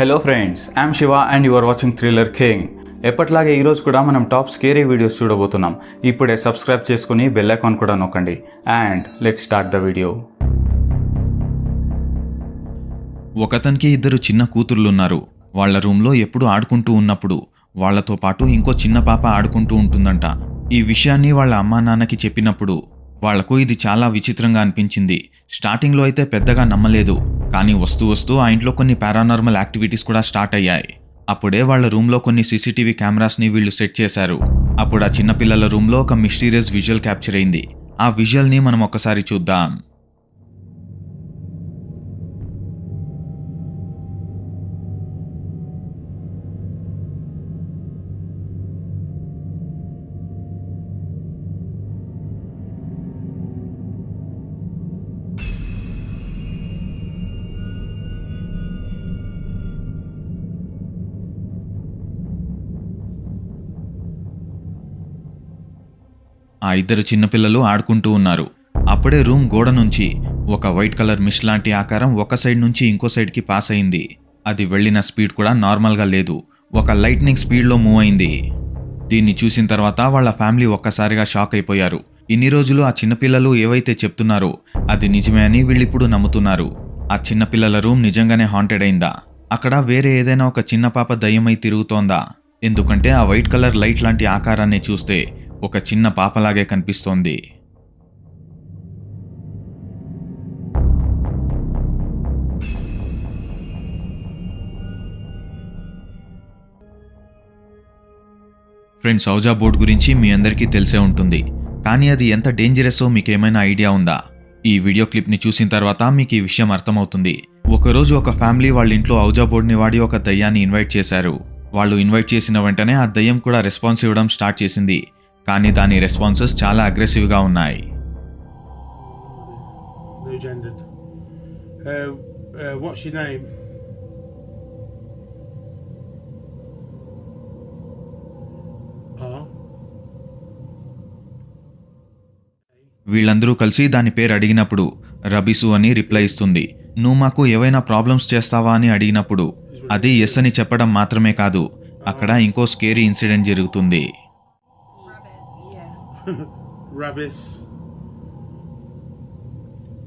Hello friends I'm Shiva and you are watching thriller king ఎప్పట్లాగే ఈరోజు కూడా మనం టాప్ స్కేరీ వీడియోస్ చూడబోతున్నాం. ఇప్పుడే సబ్స్క్రైబ్ చేసుకుని బెల్ ఐకాన్ కూడా నొక్కండి. And let start the video ఒకతనికి ఇద్దరు చిన్న కూతుర్లున్నారు. వాళ్ళ రూమ్లో ఎప్పుడు ఆడుకుంటూ ఉన్నప్పుడు వాళ్ళతో పాటు ఇంకో చిన్న పాప ఆడుకుంటూ ఉంటుందంట. ఈ విషయాన్ని వాళ్ళ అమ్మా నాన్నకి చెప్పినప్పుడు వాళ్ళకు ఇది చాలా విచిత్రంగా అనిపించింది. స్టార్టింగ్లో అయితే పెద్దగా నమ్మలేదు. కానీ వస్తూ వస్తూ ఆ ఇంట్లో కొన్ని పారానార్మల్ యాక్టివిటీస్ కూడా స్టార్ట్ అయ్యాయి. అప్పుడే వాళ్ళ రూమ్లో కొన్ని సీసీటీవీ కెమెరాస్ని వీళ్ళు సెట్ చేశారు. అప్పుడు ఆ చిన్నపిల్లల రూమ్లో ఒక మిస్టీరియస్ విజువల్ క్యాప్చర్ అయింది. ఆ విజువల్ని మనం ఒక్కసారి చూద్దాం. ఆ ఇద్దరు చిన్నపిల్లలు ఆడుకుంటూ ఉన్నారు. అప్పుడే రూమ్ గోడ నుంచి ఒక వైట్ కలర్ మిష్ లాంటి ఆకారం ఒక సైడ్ నుంచి ఇంకో సైడ్కి పాస్ అయింది. అది వెళ్ళిన స్పీడ్ కూడా నార్మల్గా లేదు. ఒక లైట్నింగ్ స్పీడ్లో మూవ్ అయింది. దీన్ని చూసిన తర్వాత వాళ్ళ ఫ్యామిలీ ఒక్కసారిగా షాక్ అయిపోయారు. ఇన్ని రోజులు ఆ చిన్నపిల్లలు ఏవైతే చెప్తున్నారో అది నిజమే అని వీళ్ళిప్పుడు నమ్ముతున్నారు. ఆ చిన్నపిల్లల రూమ్ నిజంగానే హాంటెడ్ అయిందా? అక్కడ వేరే ఏదైనా ఒక చిన్న పాప దయ్యమై తిరుగుతోందా? ఎందుకంటే ఆ వైట్ కలర్ లైట్ లాంటి ఆకారాన్ని చూస్తే ఒక చిన్న పాపలాగే కనిపిస్తోంది. ఫ్రెండ్స్ సౌజా బోర్డ్ గురించి మీ అందరికీ తెలిసే ఉంటుంది. కానీ అది ఎంత డేంజరస్సో మీకేమైనా ఐడియా ఉందా? ఈ వీడియో క్లిప్ని చూసిన తర్వాత మీకు ఈ విషయం అర్థమవుతుంది. ఒకరోజు ఒక ఫ్యామిలీ వాళ్ళ ఇంట్లో ఔజా బోర్డ్ని వాడి ఒక దయ్యాన్ని ఇన్వైట్ చేశారు. వాళ్ళు ఇన్వైట్ చేసిన వెంటనే ఆ దయ్యం కూడా రెస్పాన్స్ ఇవ్వడం స్టార్ట్ చేసింది. కానీ దాని రెస్పాన్సెస్ చాలా అగ్రెసివ్గా ఉన్నాయి gendered. Uh. వీళ్ళందరూ కలిసి దాని పేరు అడిగినప్పుడు రబిసు అని రిప్లై ఇస్తుంది నువ్వు మాకు ఏవైనా ప్రాబ్లమ్స్ చేస్తావా అని అడిగినప్పుడు అది ఎస్ అని చెప్పడం మాత్రమే కాదు అక్కడ ఇంకో స్కేరీ ఇన్సిడెంట్ జరుగుతుంది. Rabbis.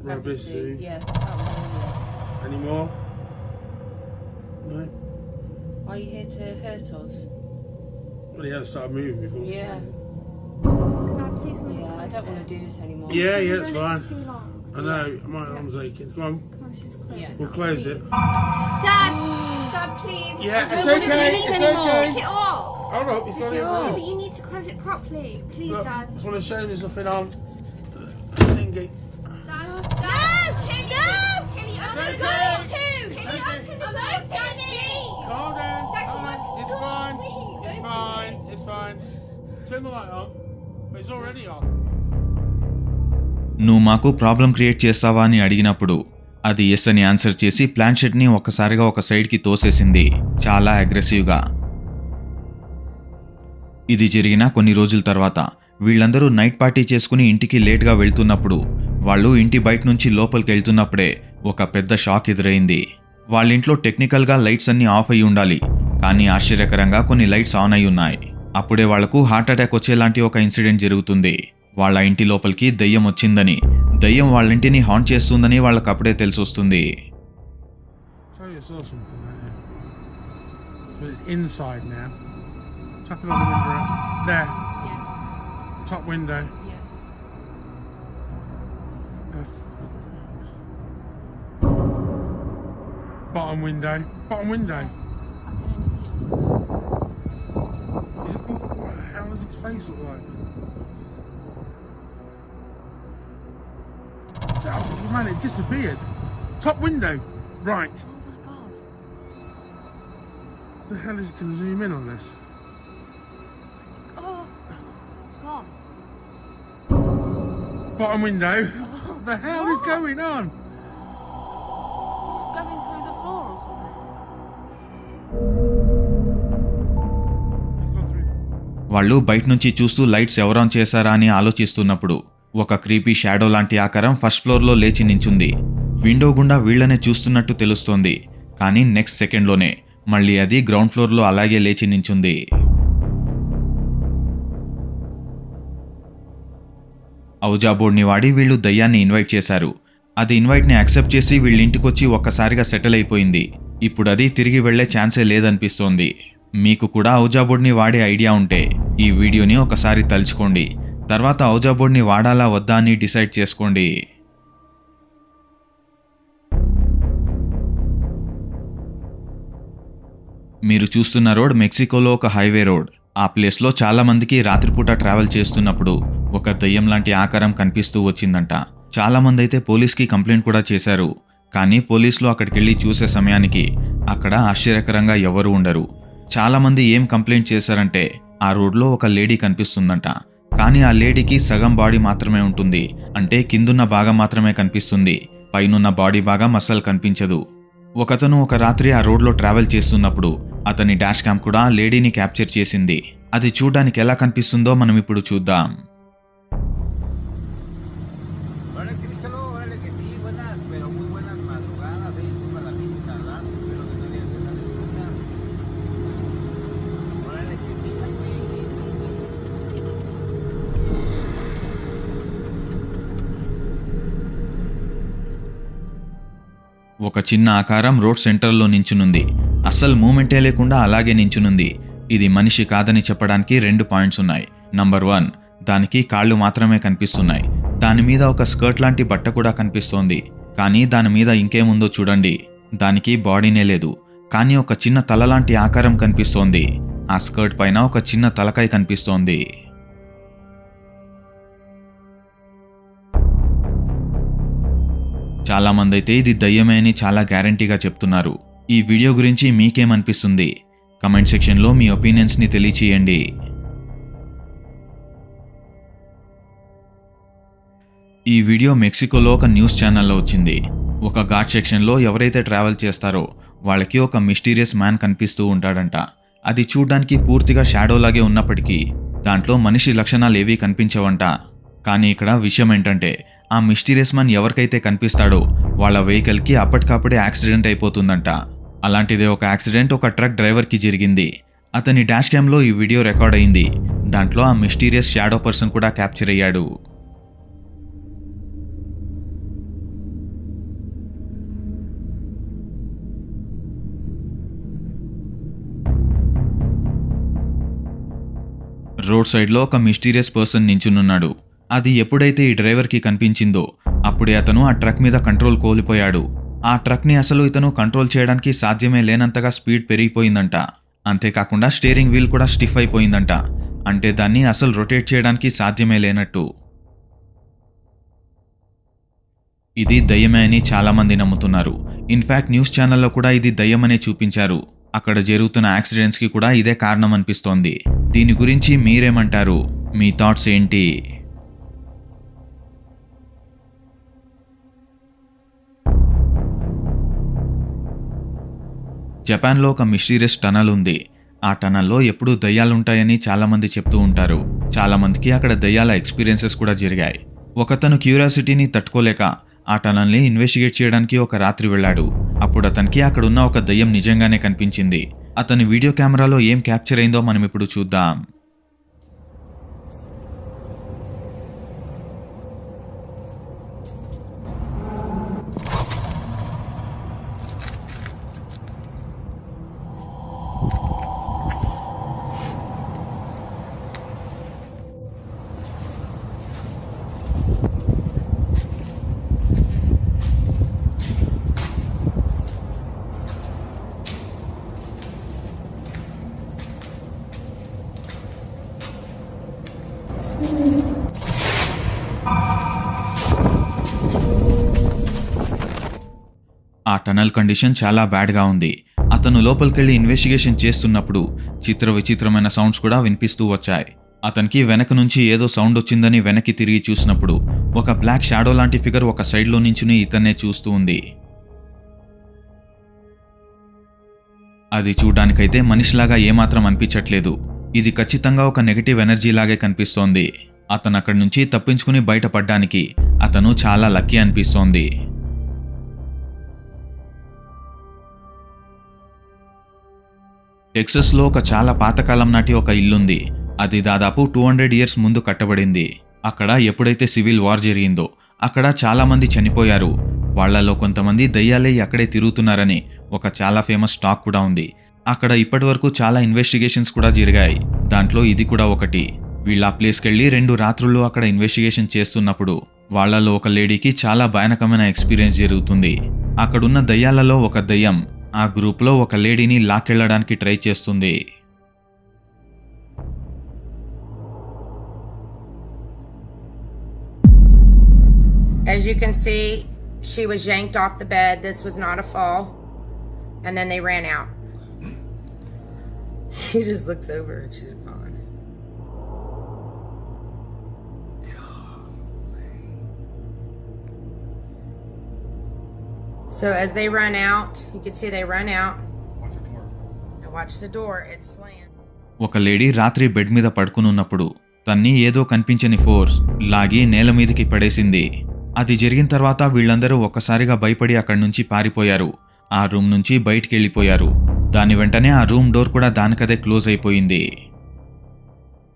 Rabbis. Obviously, eh? Yeah, that was earlier. Any more? No. Are you here to hurt us? Well, he hasn't started moving before. Yeah. Dad, please can we just Yeah, I don't want to do this anymore. Yeah, yeah, it's fine. it Too long. I know. My arm's aching. Come on. Come on, let's just close Yeah. it. We'll close it. Dad, Dad, please. Yeah, I it's don't wanna okay, do this it's anymore. okay. Pick it up. Hold up. You've got it it. off. Yeah, but you need to close it properly, please, Look, Dad. I just want to show you there's nothing on. Thingy. Dad, Dad. No, Kenny, no, Kenny, I'm okay. going to. It's Kenny, open the door, Kenny. Calm down. Dad, Calm come down. on. It's on, fine. please, It's open fine. It's fine. Turn the light on. It's already on. నువ్వు మాకు problem create చేస్తావా అని అడిగినప్పుడు అది yes అని answer చేసి plan షీట్ని ఒక్కసారిగా ఒక సైడ్కి తోసేసింది చాలా అగ్రెసివ్గా ఇది జరిగిన కొన్ని రోజుల తర్వాత వీళ్ళందరూ నైట్ పార్టీ చేసుకుని ఇంటికి లేట్గా వెళ్తున్నప్పుడు వాళ్ళు ఇంటి బయట నుంచి లోపలికి వెళ్తున్నప్పుడే ఒక పెద్ద షాక్ ఎదురైంది. వాళ్ళ ఇంట్లో టెక్నికల్గా లైట్స్ అన్నీ ఆఫ్ అయి ఉండాలి కానీ ఆశ్చర్యకరంగా కొన్ని లైట్స్ ఆన్ అయి ఉన్నాయి. అప్పుడే వాళ్ళకు హార్ట్ అటాక్ వచ్చేలాంటి ఒక ఇన్సిడెంట్ జరుగుతుంది. వాళ్ళ ఇంటి లోపలికి దయ్యం వచ్చిందని దయ్యం వాళ్ళ ఇంటిని హాంట్ చేస్తుందని వాళ్ళకి అప్పుడే తెలిసొస్తుంది. It's inside now. Tap it on the window. There. Yeah. Top window. Yeah. Bottom window. Bottom window. I can only see it on Is it, what the hell does its face look like? Oh man, it disappeared. Top window. Right. Oh my god. The hell is it? Can I zoom in on this? Bottom window. What the hell is going on? It's going through the floor or something. వాళ్ళు బయట నుంచి చూస్తూ lights ఎవరాన్ చేశారా అని ఆలోచిస్తున్నప్పుడు ఒక creepy shadow లాంటి ఆకారం ఫస్ట్ ఫ్లోర్లో లేచి నించుంది విండో గుండా వీళ్ళనే చూస్తున్నట్టు తెలుస్తోంది కానీ నెక్స్ట్ సెకండ్లోనే మళ్ళీ అది గ్రౌండ్ ఫ్లోర్లో అలాగే లేచి నించుంది ఔజా బోర్డ్ని వాడి వీళ్ళు దయ్యాన్ని ఇన్వైట్ చేశారు. అది ఇన్వైట్ని యాక్సెప్ట్ చేసి వీళ్ళింటికొచ్చి ఒక్కసారిగా సెటిల్ అయిపోయింది. ఇప్పుడు అది తిరిగి వెళ్ళే ఛాన్సే లేదనిపిస్తోంది. మీకు కూడా ఔజా బోర్డ్ని వాడే ఐడియా ఉంటే ఈ వీడియోని ఒకసారి తలుచుకోండి. తర్వాత ఔజా బోర్డ్ని వాడాలా వద్దా అని డిసైడ్ చేసుకోండి. మీరు చూస్తున్న రోడ్ మెక్సికోలో ఒక హైవే రోడ్. ఆ ప్లేస్లో చాలామందికి రాత్రిపూట ట్రావెల్ చేస్తున్నప్పుడు ఒక దయ్యం లాంటి ఆకారం కనిపిస్తూ వచ్చిందంట. చాలామంది అయితే పోలీస్కి కంప్లైంట్ కూడా చేశారు. కానీ పోలీసులు అక్కడికి వెళ్ళి చూసే సమయానికి అక్కడ ఆశ్చర్యకరంగా ఎవరు ఉండరు. చాలామంది ఏం కంప్లైంట్ చేశారంటే ఆ రోడ్లో ఒక లేడీ కనిపిస్తుందంట. కానీ ఆ లేడీకి సగం బాడీ మాత్రమే ఉంటుంది. అంటే కిందున్న భాగం మాత్రమే కనిపిస్తుంది. పైనున్న బాడీ భాగం అస్సలు కనిపించదు. ఒకతను ఒక రాత్రి ఆ రోడ్లో ట్రావెల్ చేస్తున్నప్పుడు అతని డాష్ క్యామ్ కూడా లేడీని క్యాప్చర్ చేసింది. అది చూడ్డానికి ఎలా కనిపిస్తుందో మనం ఇప్పుడు చూద్దాం. ఒక చిన్న ఆకారం రోడ్ సెంటర్లో నించునుంది. అస్సలు మూమెంటే లేకుండా అలాగే నించునుంది. ఇది మనిషి కాదని చెప్పడానికి రెండు పాయింట్స్ ఉన్నాయి. నంబర్ వన్ దానికి కాళ్ళు మాత్రమే కనిపిస్తున్నాయి. దాని మీద ఒక స్కర్ట్ లాంటి బట్ట కూడా కనిపిస్తోంది. కానీ దాని మీద ఇంకేముందో చూడండి. దానికి బాడీనే లేదు. కానీ ఒక చిన్న తల లాంటి ఆకారం కనిపిస్తోంది. ఆ స్కర్ట్ పైన ఒక చిన్న తలకాయ కనిపిస్తోంది. చాలామంది అయితే ఇది దయ్యమే అని చాలా గ్యారంటీగా చెప్తున్నారు. ఈ వీడియో గురించి మీకేమనిపిస్తుంది? కమెంట్ సెక్షన్లో మీ ఒపీనియన్స్ని తెలియచేయండి. ఈ వీడియో మెక్సికోలో ఒక న్యూస్ ఛానల్లో వచ్చింది. ఒక ఘాట్ సెక్షన్లో ఎవరైతే ట్రావెల్ చేస్తారో వాళ్ళకి ఒక మిస్టీరియస్ మ్యాన్ కనిపిస్తూ ఉంటాడంట. అది చూడ్డానికి పూర్తిగా షాడో లాగే ఉన్నప్పటికీ దాంట్లో మనిషి లక్షణాలు ఏవీ కనిపించవంట. కానీ ఇక్కడ విషయం ఏంటంటే ఆ మిస్టీరియస్ మ్యాన్ ఎవరికైతే కనిపిస్తాడో వాళ్ళ వెహికల్కి అప్పటికప్పుడే యాక్సిడెంట్ అయిపోతుందంట. అలాంటిదే ఒక యాక్సిడెంట్ ఒక ట్రక్ డ్రైవర్కి జరిగింది. అతని డాష్ క్యామ్లో ఈ వీడియో రికార్డ్ అయింది. దాంట్లో ఆ మిస్టీరియస్ షాడో పర్సన్ కూడా క్యాప్చర్ అయ్యాడు. రోడ్ సైడ్లో ఒక మిస్టీరియస్ పర్సన్ నించునున్నాడు. అది ఎప్పుడైతే ఈ డ్రైవర్కి కనిపించిందో అప్పుడే అతను ఆ ట్రక్ మీద కంట్రోల్ కోల్పోయాడు. ఆ ట్రక్ని అసలు ఇతను కంట్రోల్ చేయడానికి సాధ్యమే లేనంతగా స్పీడ్ పెరిగిపోయిందంట. అంతేకాకుండా స్టీరింగ్ వీల్ కూడా స్టిఫ్ అయిపోయిందంట. అంటే దాన్ని అసలు రొటేట్ చేయడానికి సాధ్యమే లేనట్టు. ఇది దయ్యమే అని చాలామంది నమ్ముతున్నారు. ఇన్ఫ్యాక్ట్ న్యూస్ ఛానల్లో కూడా ఇది దయ్యమనే చూపించారు. అక్కడ జరుగుతున్న యాక్సిడెంట్స్కి కూడా ఇదే కారణం అనిపిస్తోంది దీని గురించి మీరేమంటారు? మీ థాట్స్ ఏంటి? జపాన్లో ఒక మిస్టీరియస్ టనల్ ఉంది. ఆ టనల్లో ఎప్పుడూ దయ్యాలుంటాయని చాలామంది చెప్తూ ఉంటారు. చాలామందికి అక్కడ దయ్యాల ఎక్స్పీరియన్సెస్ కూడా జరిగాయి. ఒకతను క్యూరియాసిటీని తట్టుకోలేక ఆ టనల్ని ఇన్వెస్టిగేట్ చేయడానికి ఒక రాత్రి వెళ్ళాడు. అప్పుడు అతనికి అక్కడున్న ఒక దయ్యం నిజంగానే కనిపించింది. అతని వీడియో కెమెరాలో ఏం క్యాప్చర్ అయిందో మనం ఇప్పుడు చూద్దాం. ఆ టనల్ కండిషన్ చాలా బ్యాడ్గా ఉంది. అతను లోపలికెళ్ళి ఇన్వెస్టిగేషన్ చేస్తున్నప్పుడు చిత్ర విచిత్రమైన సౌండ్స్ కూడా వినిపిస్తూ వచ్చాయి. అతనికి వెనక నుంచి ఏదో సౌండ్ వచ్చిందని వెనక్కి తిరిగి చూసినప్పుడు ఒక బ్లాక్ షాడో లాంటి ఫిగర్ ఒక సైడ్లో నించుని ఇతన్నే చూస్తూ ఉంది. అది చూడ్డానికైతే మనిషిలాగా ఏమాత్రం అనిపించట్లేదు. ఇది ఖచ్చితంగా ఒక నెగటివ్ ఎనర్జీ లాగే కనిపిస్తోంది. అతను అక్కడి నుంచి తప్పించుకుని బయటపడ్డానికి అతను చాలా లక్కీ అనిపిస్తోంది. టెక్సస్లో ఒక చాలా పాతకాలం నాటి ఒక ఇల్లుంది. అది దాదాపు టూ హండ్రెడ్ ఇయర్స్ ముందు కట్టబడింది. అక్కడ ఎప్పుడైతే సివిల్ వార్ జరిగిందో అక్కడ చాలామంది చనిపోయారు. వాళ్ళలో కొంతమంది దయ్యాలై అక్కడే తిరుగుతున్నారని ఒక చాలా ఫేమస్ స్టాక్ కూడా ఉంది. అక్కడ ఇప్పటివరకు చాలా ఇన్వెస్టిగేషన్స్ కూడా జరిగాయి. దాంట్లో ఇది కూడా ఒకటి. వీళ్ళ ఆ ప్లేస్కి వెళ్ళి రెండు రాత్రులు అక్కడ ఇన్వెస్టిగేషన్ చేస్తున్నప్పుడు వాళ్ళలో ఒక లేడీకి చాలా భయానకమైన ఎక్స్పీరియన్స్ జరుగుతుంది. అక్కడున్న దయ్యాలలో ఒక దయ్యం ఆ గ్రూప్లో ఒక లేడీని లాక్కెళ్ళడానికి ట్రై చేస్తుంది As you can see, she was yanked off the bed. This was not a fall. And then they ran out. He just looks over and she's gone. So as they run out, you can see they run out. And watch the door, it's slammed. ఒక lady రాత్రి bed మీద పడుకునున్నప్పుడు తన్ని ఏదో కనిపించని force లాగి నేల మీదకి పడేసింది. అది జరిగిన తర్వాత వీళ్ళందరూ ఒక్కసారిగా భయపడి అక్కడి నుంచి పారిపోయారు. ఆ రూమ్ నుంచి బయటికి వెళ్ళిపోయారు దాని వెంటనే ఆ రూమ్ డోర్ కూడా దానికదే క్లోజ్ అయిపోయింది.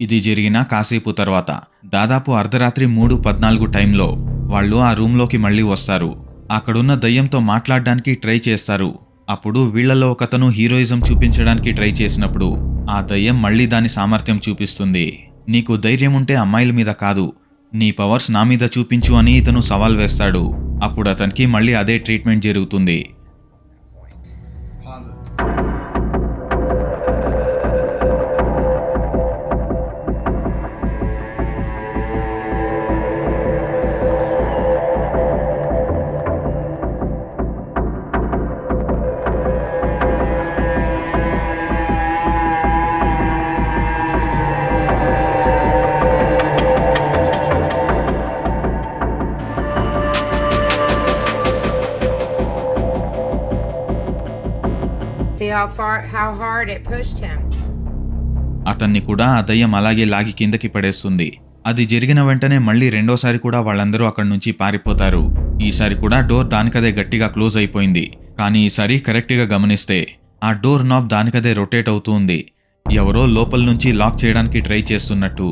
ఇది జరిగిన కాసేపు తర్వాత దాదాపు అర్ధరాత్రి మూడు పద్నాలుగు టైంలో వాళ్ళు ఆ రూమ్లోకి మళ్ళీ వస్తారు. అక్కడున్న దయ్యంతో మాట్లాడడానికి ట్రై చేస్తారు. అప్పుడు వీళ్ళలో ఒకతను హీరోయిజం చూపించడానికి ట్రై చేసినప్పుడు ఆ దయ్యం మళ్ళీ దాని సామర్థ్యం చూపిస్తుంది. నీకు ధైర్యం ఉంటే అమ్మాయిల మీద కాదు. నీ పవర్స్ నా మీద చూపించు అని ఇతను సవాల్ వేస్తాడు. అప్పుడు అతనికి మళ్ళీ అదే ట్రీట్మెంట్ జరుగుతుంది. అతన్ని కూడా ఆ దయ్యం అలాగే లాగి కిందకి పడేస్తుంది. అది జరిగిన వెంటనే మళ్ళీ రెండోసారి కూడా వాళ్ళందరూ అక్కడి నుంచి పారిపోతారు. ఈసారి కూడా డోర్ దానికదే గట్టిగా క్లోజ్ అయిపోయింది. కానీ ఈసారి కరెక్ట్గా గమనిస్తే ఆ డోర్ నాబ్ దానికదే రొటేట్ అవుతూ ఉంది. ఎవరో లోపల నుంచి లాక్ చేయడానికి ట్రై చేస్తున్నట్టు.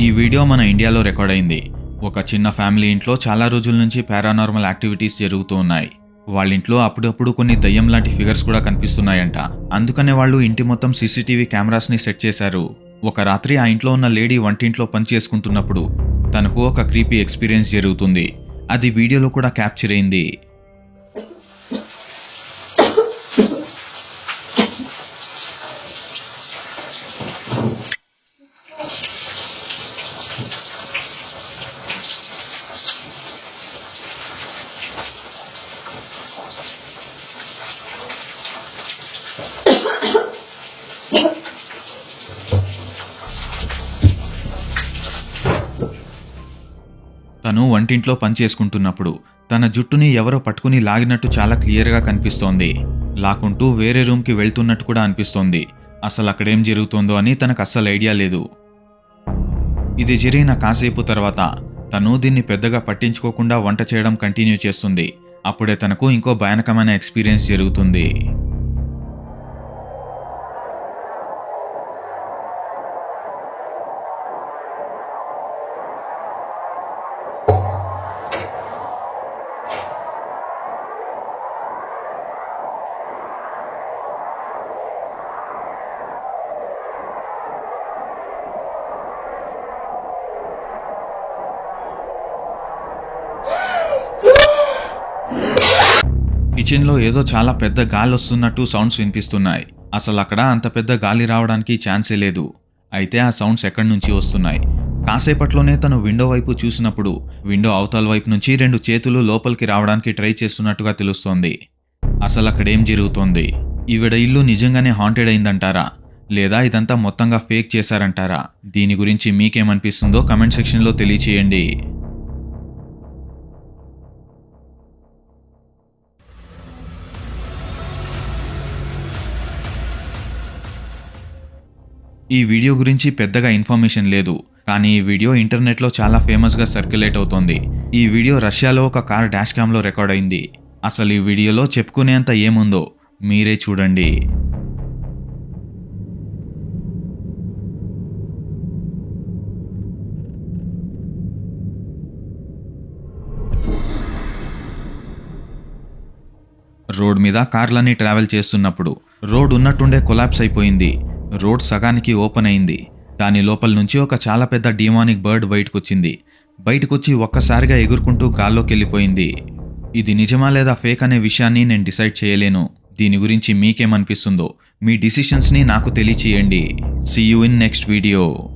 ఈ వీడియో మన ఇండియాలో రికార్డ్ అయింది. ఒక చిన్న ఫ్యామిలీ ఇంట్లో చాలా రోజుల నుంచి పారానార్మల్ యాక్టివిటీస్ జరుగుతూ ఉన్నాయి. వాళ్ళ ఇంట్లో అప్పుడప్పుడు కొన్ని దయ్యం లాంటి ఫిగర్స్ కూడా కనిపిస్తున్నాయంట. అందుకనే వాళ్ళు ఇంటి మొత్తం సీసీటీవీ కెమెరాస్ని సెట్ చేశారు. ఒక రాత్రి ఆ ఇంట్లో ఉన్న లేడీ వంటింట్లో పని చేసుకుంటున్నప్పుడు తనకు ఒక క్రీపీ ఎక్స్పీరియన్స్ జరుగుతుంది. అది వీడియోలో కూడా క్యాప్చర్ అయింది తను వంటింట్లో పని చేసుకుంటున్నప్పుడు తన జుట్టుని ఎవరో పట్టుకుని లాగినట్టు చాలా క్లియర్గా కనిపిస్తోంది. లాక్కుంటూ వేరే రూమ్కి వెళ్తున్నట్టు కూడా అనిపిస్తోంది. అసలు అక్కడేం జరుగుతోందో అని తనకు అస్సలు ఐడియా లేదు. ఇది జరిగిన కాసేపు తర్వాత తను దీన్ని పెద్దగా పట్టించుకోకుండా వంట చేయడం కంటిన్యూ చేస్తుంది. అప్పుడే తనకు ఇంకో భయానకమైన ఎక్స్పీరియన్స్ జరుగుతుంది. కిచెన్లో ఏదో చాలా పెద్ద గాలి వస్తున్నట్టు సౌండ్స్ వినిపిస్తున్నాయి. అసలు అక్కడ అంత పెద్ద గాలి రావడానికి ఛాన్సే లేదు. అయితే ఆ సౌండ్స్ ఎక్కడి నుంచి వస్తున్నాయి? కాసేపట్లోనే తను విండో వైపు చూసినప్పుడు విండో అవతల వైపు నుంచి రెండు చేతులు లోపలికి రావడానికి ట్రై చేస్తున్నట్టుగా తెలుస్తోంది. అసలు అక్కడేం జరుగుతోంది? ఈవిడ ఇల్లు నిజంగానే హాంటెడ్ అయిందంటారా? లేదా ఇదంతా మొత్తంగా ఫేక్ చేశారంటారా? దీని గురించి మీకేమనిపిస్తుందో కమెంట్ సెక్షన్లో తెలియచేయండి. ఈ వీడియో గురించి పెద్దగా ఇన్ఫర్మేషన్ లేదు కానీ ఈ వీడియో ఇంటర్నెట్లో చాలా ఫేమస్గా సర్క్యులేట్ అవుతోంది. ఈ వీడియో రష్యాలో ఒక కార్ డాష్ క్యామ్లో రికార్డ్ అయింది. అసలు ఈ వీడియోలో చెప్పుకునేంత ఏముందో మీరే చూడండి. రోడ్ మీద కార్లన్నీ ట్రావెల్ చేస్తున్నప్పుడు రోడ్ ఉన్నట్టుండే కొలాప్స్ అయిపోయింది. రోడ్ సగానికి ఓపెన్ అయింది. దాని లోపల నుంచి ఒక చాలా పెద్ద డిమానిక్ బర్డ్ బయటకొచ్చింది. బయటకొచ్చి ఒక్కసారిగా ఎగురుకుంటూ గాల్లోకెళ్ళిపోయింది ఇది నిజమా లేదా ఫేక్ అనే విషయాన్ని నేను డిసైడ్ చేయలేను. దీని గురించి మీకేమనిపిస్తుందో మీ డిసిషన్స్ని నాకు తెలియచేయండి. See you in next video